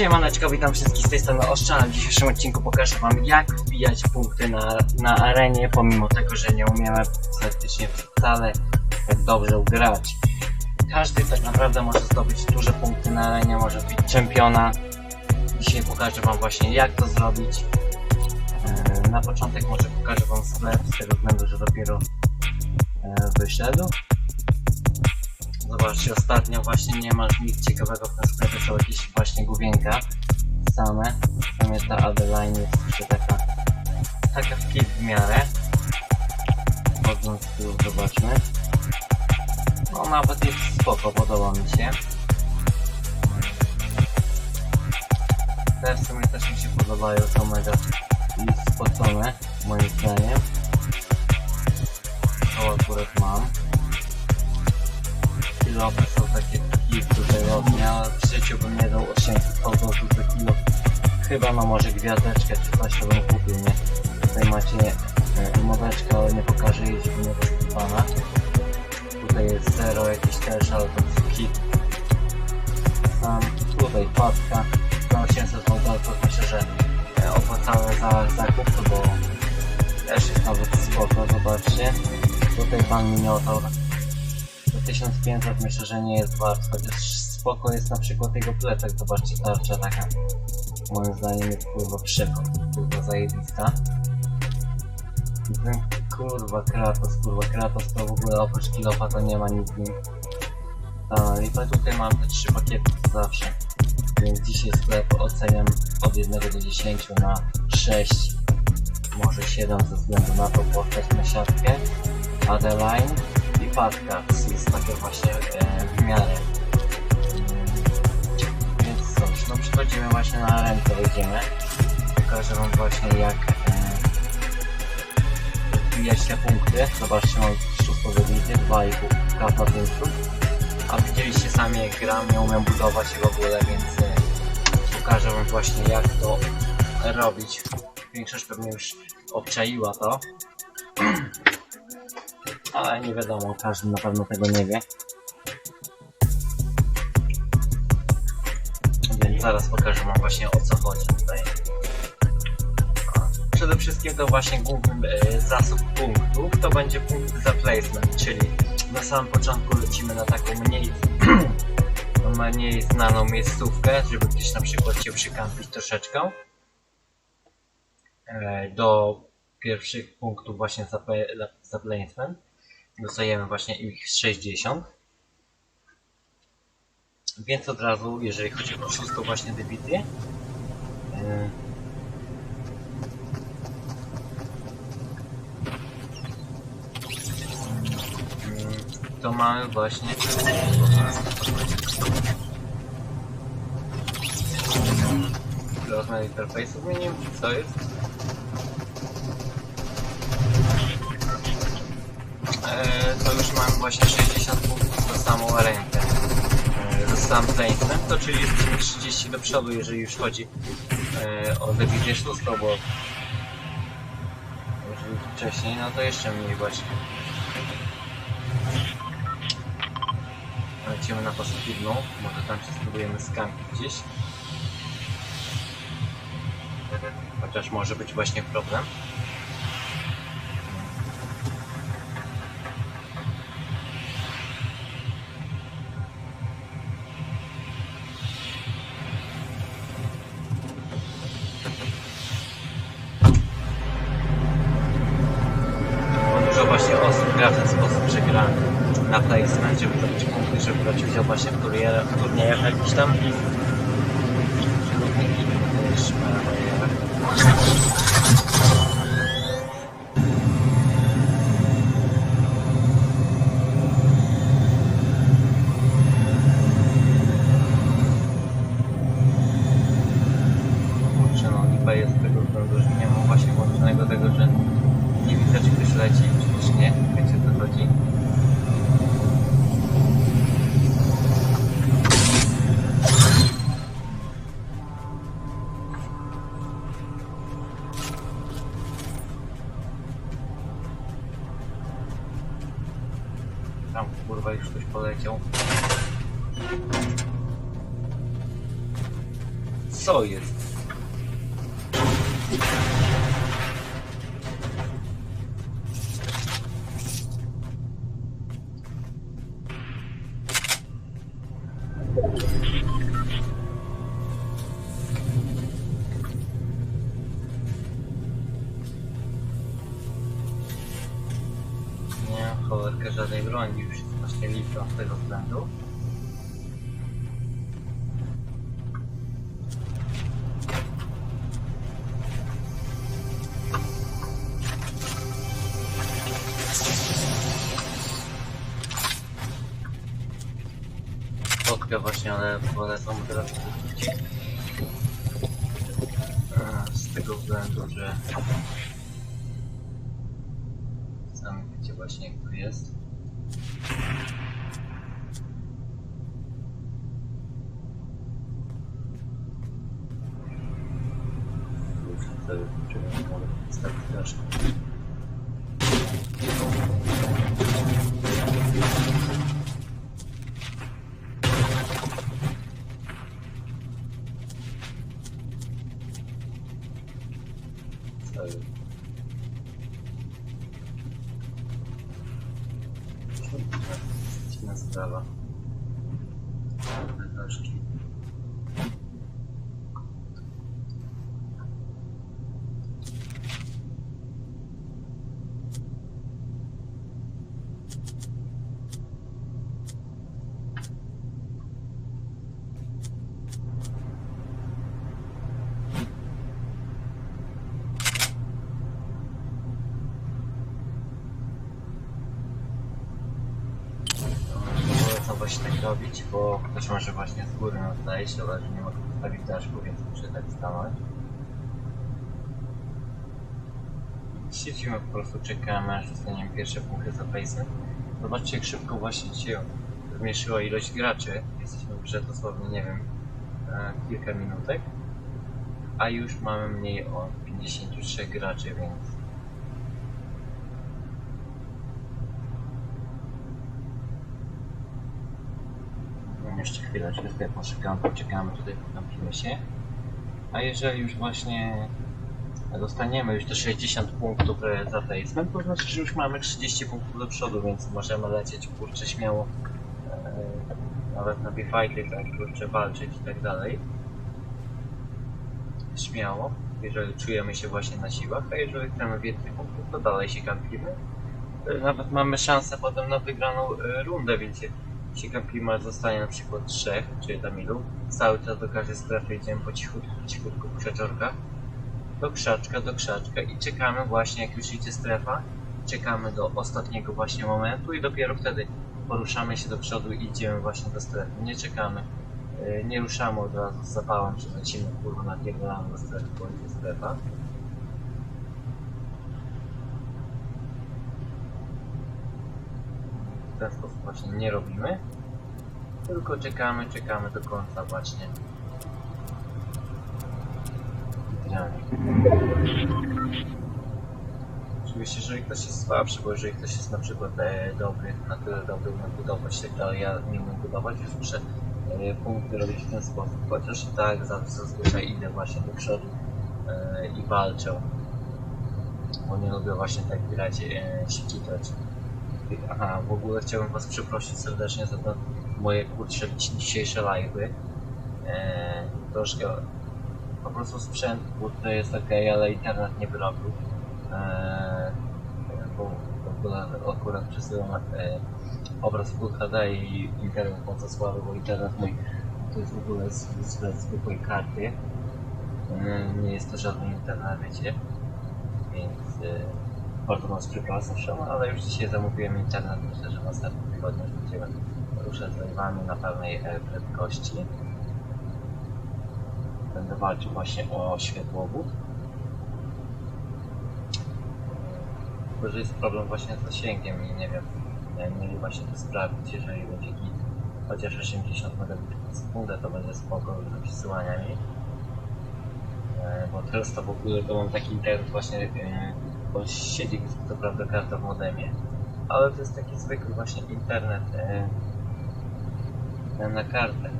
Siemaneczko, witam wszystkich z tej strony Oszczana. W dzisiejszym odcinku pokażę wam jak wbijać punkty na, na arenie, pomimo tego, że nie umiemy praktycznie wcale tak dobrze grać. Każdy tak naprawdę może zdobyć duże punkty na arenie, może być czempiona. Dzisiaj pokażę wam właśnie jak to zrobić. E, Na początek może pokażę wam sklep, z tego względu, że dopiero e, wyszedł. Zobaczcie, ostatnio właśnie nie ma nic ciekawego w tym sklepie, są jakieś właśnie główienka same. W sumie ta Adeline jest jeszcze taka, taka w kit w miarę. Chodząc tu zobaczmy. No nawet jest spoko, podoba mi się. Te w sumie też mi się podobają, są mega spocone, moim zdaniem. To akurat mam kilofy są takie tutaj lotnie, ale w życiu bym nie dał 800 zł za kilo. Chyba no może gwiazdeczkę czy coś to bym kupił, nie? Tutaj macie e, moweczkę, ale nie pokażę jej, żeby nie rozkupana. Tutaj jest zero jakiś też, ale to jest kit. Tutaj patka za 800 zł, to myślę, że e, opłacalny za zakup, bo też jest nawet spoko, zobaczcie. Tutaj pan Minotaur 1500 myślę, że nie jest wart, chociaż spoko jest na przykład jego plecak, zobaczcie, tarcza taka moim zdaniem jest kurwa przekop, kurwa zajebista. Ten kurwa Kratos, kurwa Kratos to w ogóle oprócz kilofa to nie ma nic nim. A, i tak tutaj mam te trzy pakiety zawsze, więc dzisiaj sklep oceniam od 1 do 10 na 6, może 7 ze względu na to postać na siatkę. Adeline patka jest takie właśnie e, w miarę. Więc cóż, no przechodzimy właśnie na arenkę, wejdziemy. Pokażę wam właśnie jak e, wbijać te punkty. Zobaczcie, mam szóstą dywizję, 2,5 kapa punktów. A widzieliście sami jak gram, nie umiem budować i w ogóle, więc e, pokażę wam właśnie jak to robić. Większość pewnie już obczaiła to. Ale nie wiadomo, każdy na pewno tego nie wie. Więc zaraz pokażę wam właśnie o co chodzi tutaj. Przede wszystkim to właśnie główny e, zasób punktów to będzie punkt za placement, czyli na samym początku lecimy na taką mniej, mniej znaną miejscówkę, żeby gdzieś na przykład się przykampić troszeczkę. E, do pierwszych punktów właśnie za, za placement. Dostajemy właśnie ich 60. Więc od razu, jeżeli chodzi o szóstą właśnie dywizję, yy, yy, to mamy właśnie Rozmiar interfejsu zmieniłem, co jest? To już mam właśnie 60 punktów za samą rękę. E, za sam placement, to czyli jesteśmy 30 do przodu, jeżeli już chodzi e, o dywizję szóstą, bo jeżeli wcześniej, no to jeszcze mniej właśnie. Lecimy na pozytywną, może tam się spróbujemy skampić gdzieś. Chociaż może być właśnie problem. Właśnie osób gra w ten sposób, że gra na placement, żeby zdobyć punkty, żeby brać udział właśnie w turniejach, jakichś tam. Co jest? Właśnie, ale tą teraz Z tego względu, że sami wiecie właśnie jak to jest. Muszę sobie czekać, mogę stawić troszkę. Stawię. Inna sprawa. Wytaszki. Polecam właśnie tak robić, bo ktoś może właśnie z góry nas zejść, ale że nie mogę postawić daszku, więc muszę tak stanąć. Siedzimy po prostu, czekamy aż dostaniemy pierwsze punkty za. Zobaczcie jak szybko właśnie się zmniejszyła ilość graczy. Jesteśmy w grze dosłownie, nie wiem, e, kilka minutek. A już mamy mniej o 53 graczy, więc No jeszcze chwileczkę tutaj poczekamy, poczekamy tutaj, pokampimy się. A jeżeli już właśnie dostaniemy już te 60 punktów e, za face'em, to znaczy, że już mamy 30 punktów do przodu, więc możemy lecieć kurczę śmiało e, nawet na bifighty, tak kurczę walczyć i tak dalej. Śmiało, jeżeli czujemy się właśnie na siłach, a jeżeli chcemy więcej punktów, to dalej się kampimy. E, Nawet mamy szansę potem na wygraną rundę, więc jeśli kampima zostanie na przykład trzech, czy tam ilu, cały czas do każdej strefy idziemy po cichutku, po cichutku po krzaczorkach, do krzaczka, do krzaczka i czekamy właśnie, jak już idzie strefa, czekamy do ostatniego właśnie momentu i dopiero wtedy poruszamy się do przodu i idziemy właśnie do strefy. Nie czekamy, yy, nie ruszamy od razu z zapałem, czy lecimy kurwa na do strefy, bo idzie strefa. W ten sposób właśnie nie robimy, tylko czekamy, czekamy do końca właśnie. Oczywiście, jeżeli ktoś jest słabszy, bo jeżeli ktoś jest na przykład e, dobry, na tyle dobry umie budować, tak dalej, ja nie umiem budować, już muszę e, punkty robić w ten sposób, chociaż i tak za- zazwyczaj idę właśnie do przodu e, i walczę, bo nie lubię właśnie tak grać, e, się kitać. Aha, w ogóle chciałbym was przeprosić serdecznie za moje kurcze dzisiejsze live'y. Eee, troszkę po prostu sprzęt kurde jest ok, ale internet nie wyrobił. Eee, bo ogóle akurat przesyłam e, obraz Full HD i internet mocno słaby, bo internet mój to jest w ogóle z, z zwykłej karty. Eee, nie jest to żaden internet, wiecie. Więc e, bardzo Was przepraszam, ale już dzisiaj zamówiłem internet. Myślę, że w następnym tygodniu już będziemy ruszać z live'ami na pełnej e, prędkości. Będę walczył właśnie o światłowód. Tylko, że jest problem właśnie z zasięgiem i nie wiem, mieli właśnie to sprawdzić, jeżeli będzie git. Chociaż 80 megabitów na sekundę to będzie spoko do przesyłania mi. E, Bo teraz to w ogóle to mam taki internet właśnie, e, bo siedzi to prawda karta w modemie, ale to jest taki zwykły właśnie internet e, na kartę.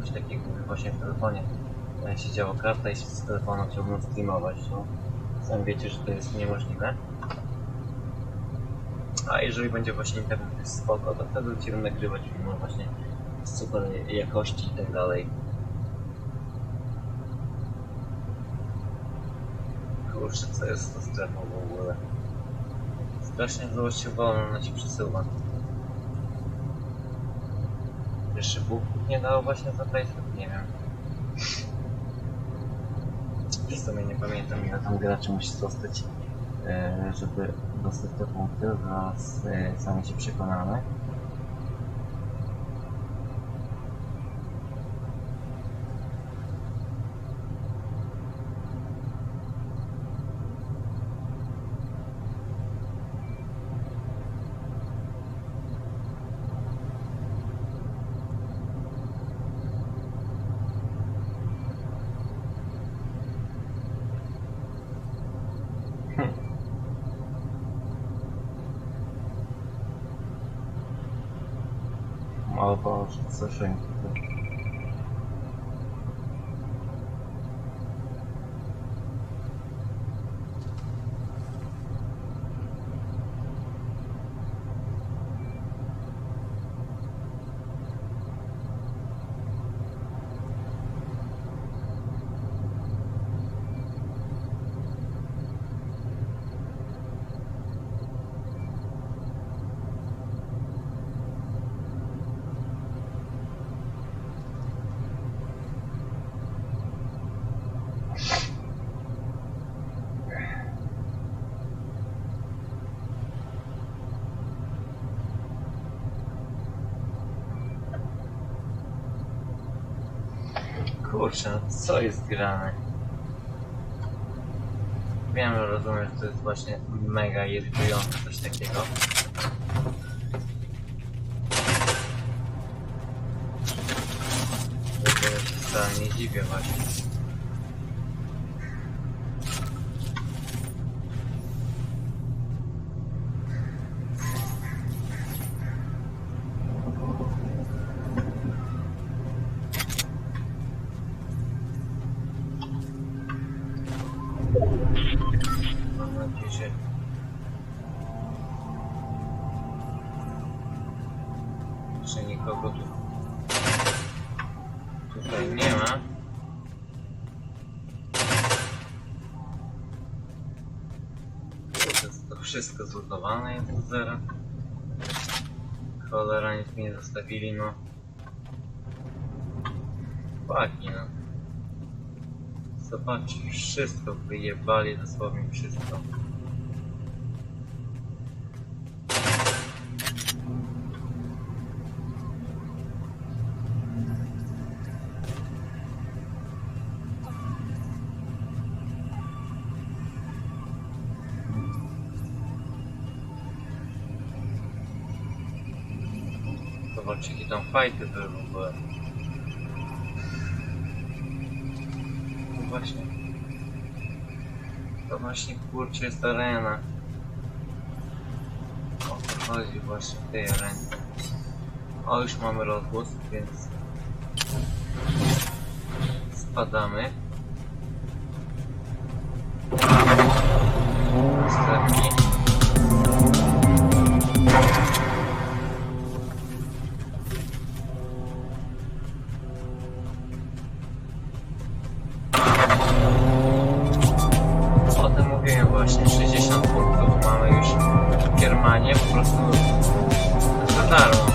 Coś takiego właśnie w telefonie e, siedziała karta i z telefonu chciałbym streamować, to sam wiecie, że to jest niemożliwe. A jeżeli będzie właśnie internet spoko, to wtedy będziemy nagrywać filmy właśnie z super jakości i tak dalej. Kurczę, co jest to strefą w ogóle? Strasznie złościowo ona ci przesyła. Jeszcze Bóg nie dało właśnie za Facebook, nie wiem. W sumie nie pamiętam ile tam graczy musi zostać, e, żeby dostać te punkty, zaraz sami się przekonamy. 宝宝喝水。Kurczę, no co jest grane? Wiem, rozumiem, że to jest właśnie mega irytujące coś takiego. Wcale nie dziwię właśnie. Że nikogo tu... Tutaj nie ma. To wszystko zlutowane jest do zera. Cholera, nic mi nie zostawili, no. Paki, no. Zobaczcie, wszystko wyjebali, dosłownie wszystko. Zobaczcie, jakie tam fajty były w ogóle. No właśnie. To właśnie kurczę jest arena. O to chodzi właśnie w tej arenie. O już mamy rozgłos, więc spadamy. Następnie. W Germanie, po prostu za darmo.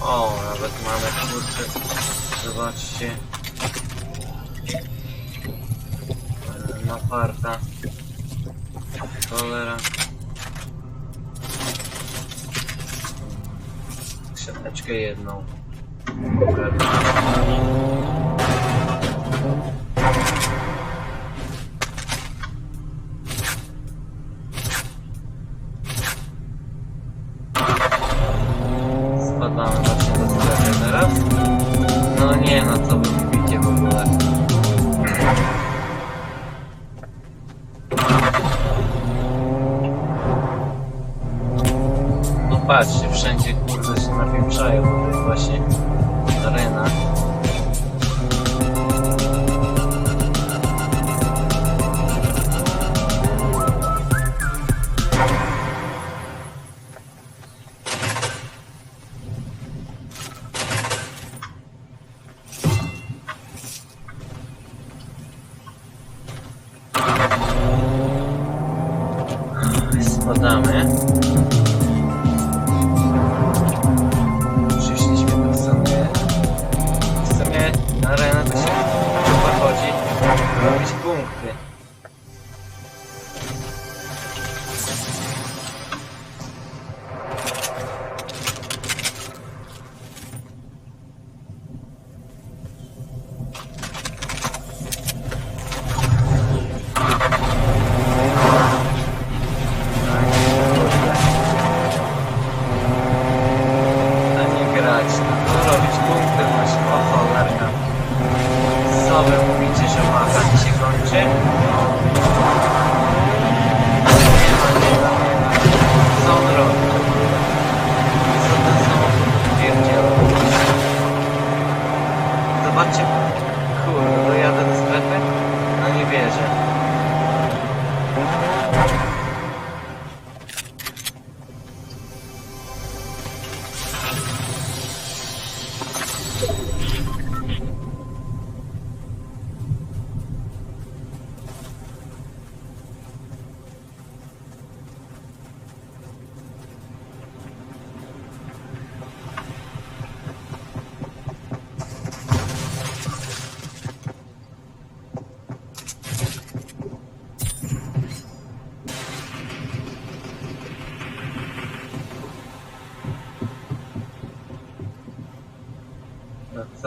O, nawet mamy kurczę, zobaczcie. E, Na parta. Cholera. Siateczkę jedną. Spadamy Patrzcie, wszędzie kurde się napieprzają, bo to jest właśnie arena.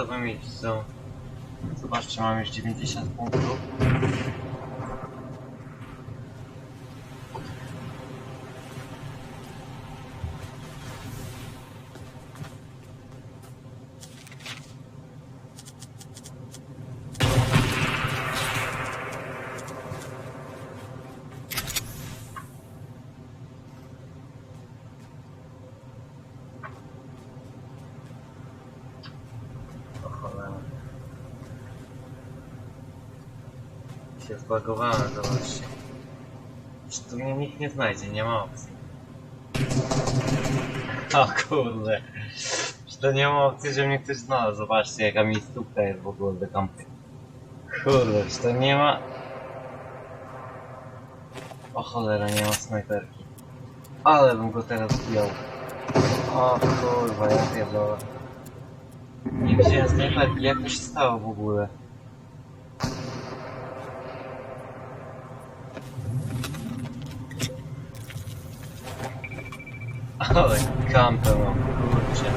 No, co wy mieć są? Zobaczcie, mam już 90 punktów. Się zbagowałem, zobaczcie. Już tu mnie nikt nie znajdzie, nie ma opcji. O kurde. Już to nie ma opcji, że mnie ktoś znalazł. Zobaczcie jaka miejscówka jest w ogóle do kampy. Kurde, już to nie ma... O cholera, nie ma snajperki. Ale bym go teraz zdjął. O kurwa, ja pierdolę. Nie wziąłem snajperki, jak to się stało w ogóle? Ale kampę mam, kurczę.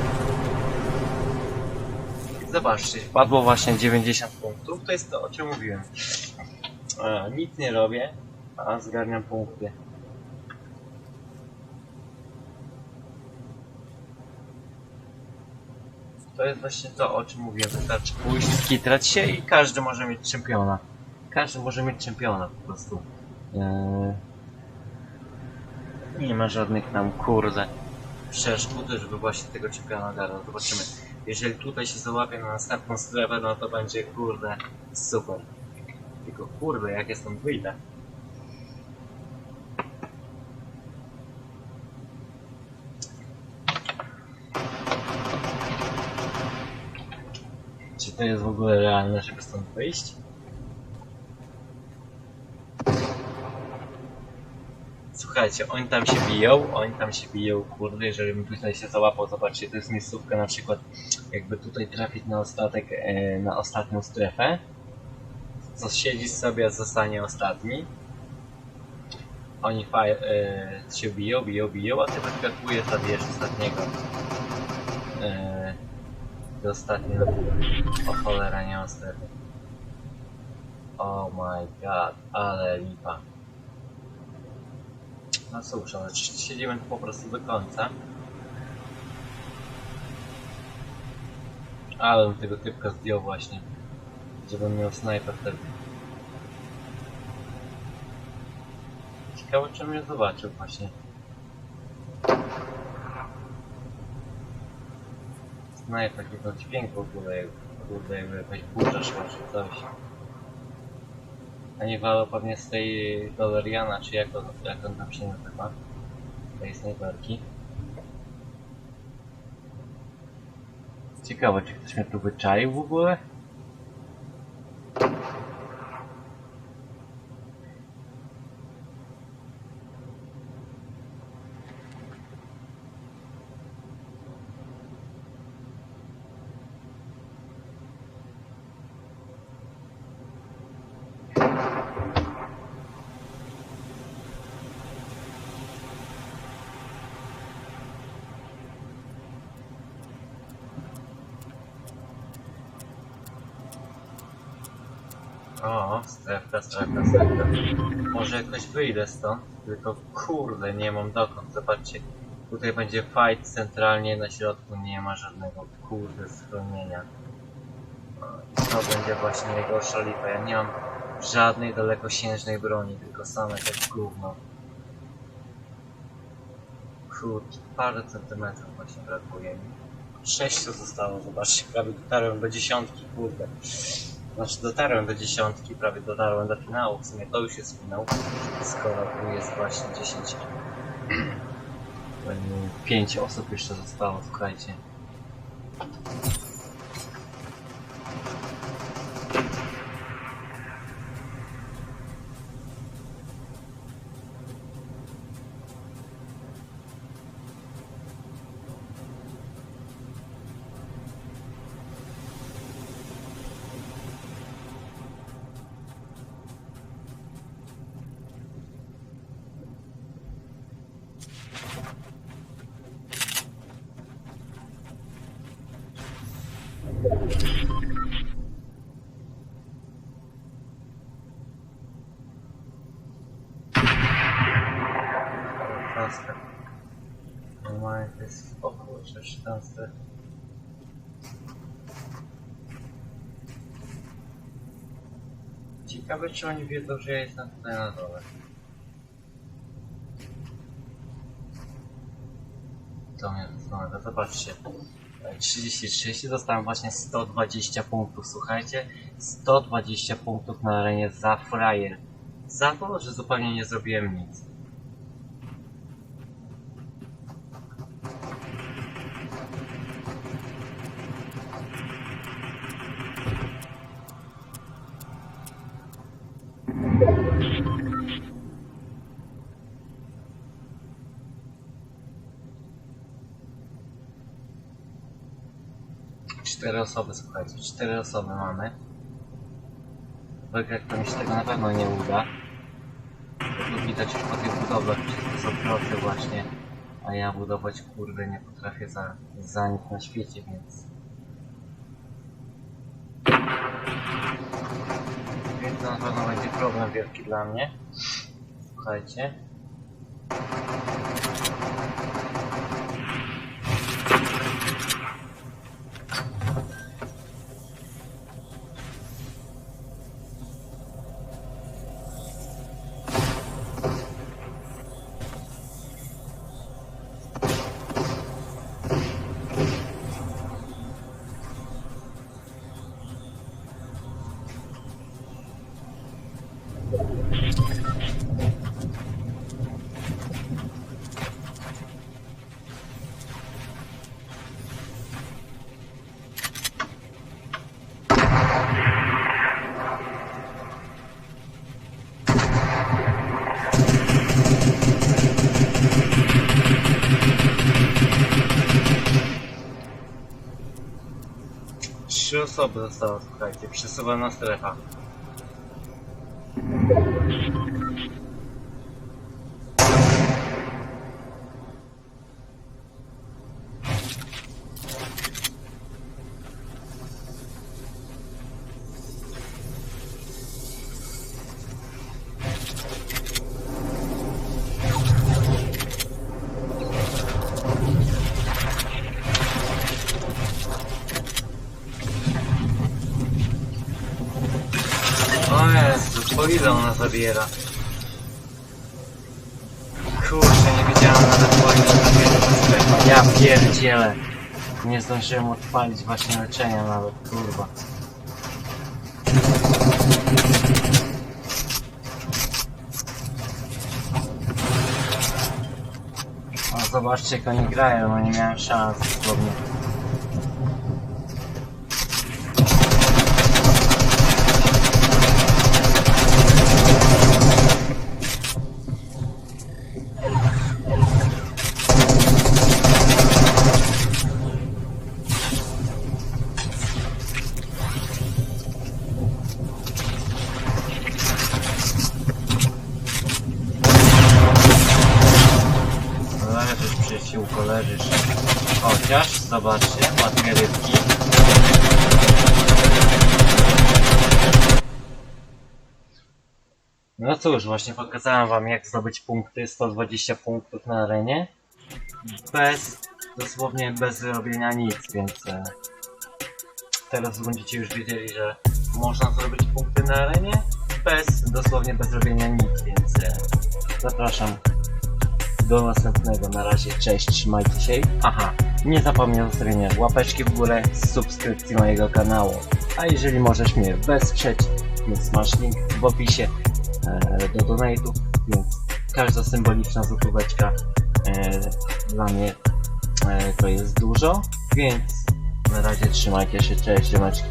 Zobaczcie, wpadło właśnie 90 punktów, to jest to o czym mówiłem. A, nic nie robię, a zgarniam punkty. To jest właśnie to, o czym mówiłem. Wystarczy pójść, skitrać się i każdy może mieć czempiona. Każdy może mieć czempiona po prostu. Eee... Nie ma żadnych tam, kurde, przeszkód, żeby właśnie tego czempiona garnął. Zobaczymy. Jeżeli tutaj się załapie na następną strefę, no to będzie, kurde, super. Tylko, kurde, jak ja stąd wyjdę. Czy to jest w ogóle realne, żeby stąd wyjść? Słuchajcie, oni tam się biją, oni tam się biją, kurde, jeżeli bym tutaj się załapał, zobaczcie, to jest miejscówka na przykład, jakby tutaj trafić na ostatek, e, na ostatnią strefę, co siedzi sobie, zostanie ostatni. Oni fa- e, się biją, biją, biją, a ty wyskakujesz, zabijesz ostatniego. E, do ostatniego. O cholera, nie mam strefy. Oh my god, ale lipa. No cóż, ale czy siedzimy tu po prostu do końca. Ale bym tego typka zdjął właśnie. Żebym miał snajper wtedy. Ciekawe czy mnie zobaczył właśnie. No i taki to dźwięk w ogóle, kurde, jakby jakaś burza szła czy coś. Walą pewnie z tej Doleriana, czy jak on, jak on tam się nazywa. Tej snajperki. Ciekawe, czy ktoś mnie tu wyczaił w ogóle? O, strefka, strefka, strefka. Może jakoś wyjdę stąd, tylko kurde, nie mam dokąd. Zobaczcie, tutaj będzie fight centralnie na środku, nie ma żadnego kurde schronienia. To będzie właśnie najgorsza lipa. Ja nie mam żadnej dalekosiężnej broni, tylko same tak gówno. Kurde, parę centymetrów właśnie brakuje mi. Sześciu zostało, zobaczcie, prawie dotarłem do dziesiątki, kurde. Znaczy dotarłem do dziesiątki, prawie dotarłem do finału, w sumie to już jest finał, skoro tu jest właśnie 10 5 osób jeszcze zostało, słuchajcie. Około 6 transfer. Ciekawe czy oni wiedzą, że ja jestem tutaj na dole. To mnie zobaczcie. 30-30 dostałem właśnie 120 punktów, słuchajcie. 120 punktów na arenie za frajer. Za to, że zupełnie nie zrobiłem nic. Osoby, słuchajcie, cztery osoby mamy. Wygrać to mi się tego na pewno nie uda. Tu widać już po tych budowlach, wszystko są właśnie. A ja budować kurde nie potrafię za, za nic na świecie, więc... Więc na pewno będzie problem wielki dla mnie. Słuchajcie. Osoby zostało, słuchajcie, przesuwana strefa. Zabiera? Kurczę, nie wiedziałem nawet ta strefa. Ja pierdzielę. Nie zdążyłem odpalić właśnie leczenia nawet, kurwa. Zobaczcie jak oni grają, no nie miałem szans dosłownie. Zobaczcie, ładne rybki. No cóż, właśnie pokazałem wam jak zdobyć punkty, 120 punktów na arenie. Bez, dosłownie bez robienia nic, więc e, teraz będziecie już wiedzieli, że można zrobić punkty na arenie bez, dosłownie bez robienia nic, więc e, zapraszam do następnego. Na razie, cześć, trzymajcie się. Aha, nie zapomnij o zostawienia łapeczki w górę, subskrypcji mojego kanału. A jeżeli możesz mnie wesprzeć, więc masz link w opisie e, do donate'ów, więc każda symboliczna złotóweczka e, dla mnie e, to jest dużo, więc na razie trzymajcie się, cześć ziomeczki.